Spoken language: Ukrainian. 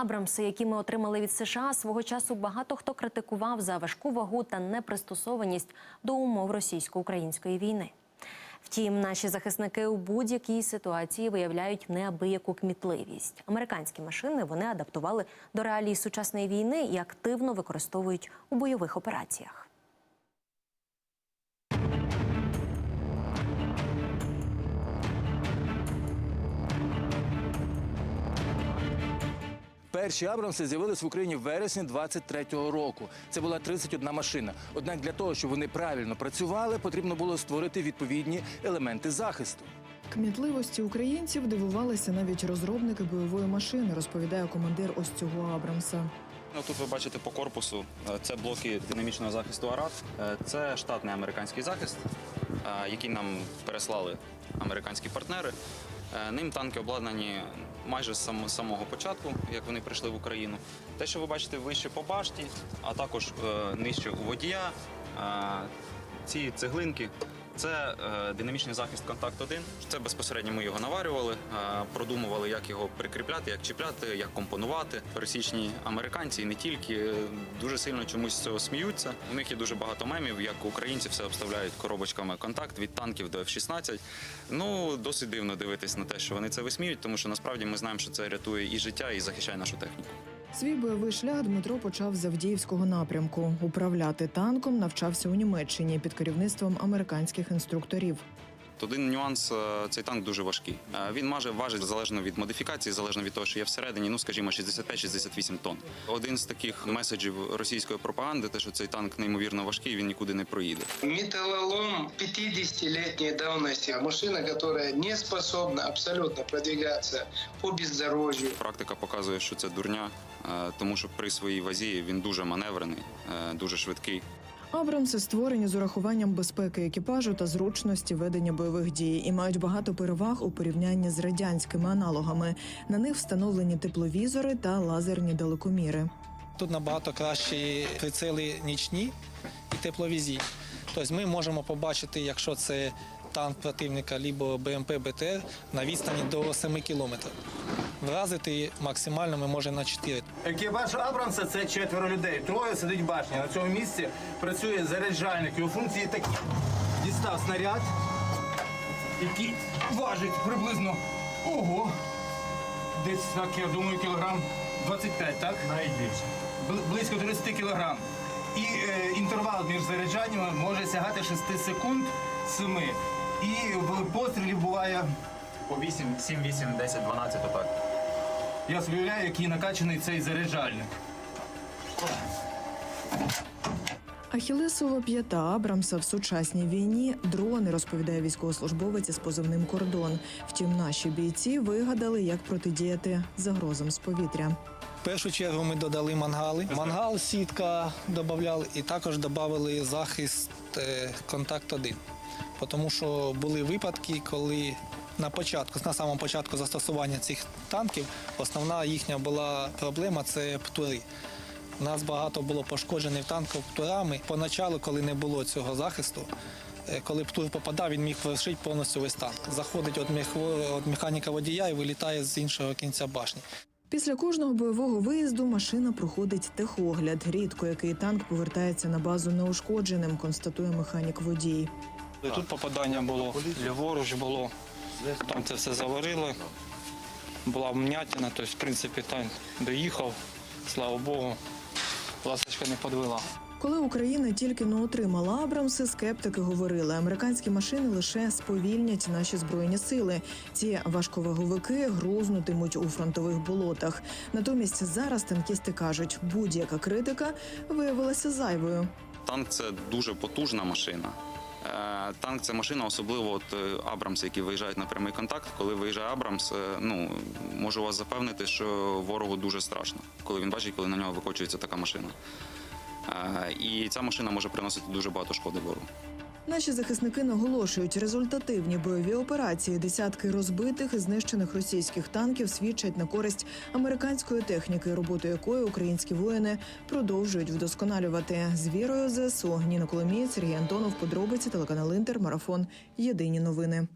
Абрамси, які ми отримали від США, свого часу багато хто критикував за важку вагу та непристосованість до умов російсько-української війни. Втім, наші захисники у будь-якій ситуації виявляють неабияку кмітливість. Американські машини вони адаптували до реалій сучасної війни і активно використовують у бойових операціях. Перші Абрамси з'явились в Україні в вересні 23-го року. Це була 31 машина. Однак для того, щоб вони правильно працювали, потрібно було створити відповідні елементи захисту. Кмітливості українців дивувалися навіть розробники бойової машини, розповідає командир ось цього Абрамса. Ну, тут ви бачите по корпусу е, це блоки динамічного захисту АРАД. Е, Це штатний американський захист, е, який нам переслали американські партнери. Е, Ним танки обладнані майже з самого початку, як вони прийшли в Україну. Те, що ви бачите вище по башті, а також е, нижче у водія, е, ці цеглинки. Це е, динамічний захист контакт 1 Це безпосередньо ми його наварювали, е, продумували, як його прикріпляти, як чіпляти, як компонувати. Пересічні американці і не тільки е, дуже сильно чомусь з цього сміються. У них є дуже багато мемів, як українці все обставляють коробочками контакт від танків до F-16. Ну досить дивно дивитись на те, що вони це висміють, тому що насправді ми знаємо, що це рятує і життя, і захищає нашу техніку. Свій бойовий шлях Дмитро почав з Авдіївського напрямку. Управляти танком навчався у Німеччині під керівництвом американських інструкторів. Один нюанс е, цей танк дуже важкий. Е, Він маже важить залежно від модифікації, залежно від того, що є всередині. Ну скажімо, 65-68 тонн. Один з таких меседжів російської пропаганди, те, що цей танк неймовірно важкий, він нікуди не проїде. Металлолом 50-летней давности. Машина, которая не способна абсолютно продвигаться по бездорожью. Практика показує, що це дурня, е, тому що при своїй вазі він дуже маневрений, дуже швидкий. Абрамси створені з урахуванням безпеки екіпажу та зручності ведення бойових дій і мають багато переваг у порівнянні з радянськими аналогами. На них встановлені тепловізори та лазерні далекоміри. Тут набагато кращі прицели нічні і тепловізійні. Тобто ми можемо побачити, якщо це танк противника або БМП БТР на відстані до 7 кілометрів. Вразити максимально ми можемо на 4. Екіпаж Абрамса це четверо людей. Троє сидить в башні. На цьому місці працює заряджальник. Його функції такі. Дістав снаряд, який важить приблизно ого. Десь так, я думаю, кілограм 25, так? Навіть більше. Близько 30 кілограм. І е, інтервал між заряджаннями може сягати 6 секунд 7. І в пострілів буває По 8, 7, 8, 10, 12 отак. Я собі уявляю, який накачаний цей заряджальник. Ахілесова п'ята Абрамса в сучасній війні дрони, розповідає військовослужбовець із позивним кордон. Втім, наші бійці вигадали, як протидіяти загрозам з повітря. В першу чергу ми додали мангали. Мангал, сітка додавали і також додали захист е, контакт 1. Тому що були випадки, коли на початку, на самому початку застосування цих танків, основна їхня була проблема це птури. У нас багато було пошкоджених танків птурами. Поначалу, коли не було цього захисту, е, коли птур попадав, він міг вирішити повністю весь танк. Заходить від, мех- від механіка водія і вилітає з іншого кінця башні. Після кожного бойового виїзду машина проходить техогляд. Рідко який танк повертається на базу неушкодженим, констатує механік водій. Тут попадання було ліворуч було. Там це все заварили. Була вм'ятина, тобто, в принципі, танк доїхав, слава Богу, ласточка не подвела. Коли Україна тільки не отримала Абрамси, скептики говорили, американські машини лише сповільнять наші збройні сили. Ці важковаговики грузнутимуть у фронтових болотах. Натомість зараз танкісти кажуть, будь-яка критика виявилася зайвою. Танк це дуже потужна машина. Е, Танк це машина, особливо от е, Абрамс, які виїжджають на прямий контакт. Коли виїжджає Абрамс, е, ну можу вас запевнити, що ворогу дуже страшно, коли він бачить, коли на нього викочується така машина. І ця машина може приносити дуже багато шкоди ворогу. Наші захисники наголошують, результативні бойові операції, десятки розбитих і знищених російських танків свідчать на користь американської техніки, роботу якої українські воїни продовжують вдосконалювати. З вірою ЗСУ Ніна Коломієць, Сергій Антонов, подробиці телеканал Інтер, марафон. Єдині новини.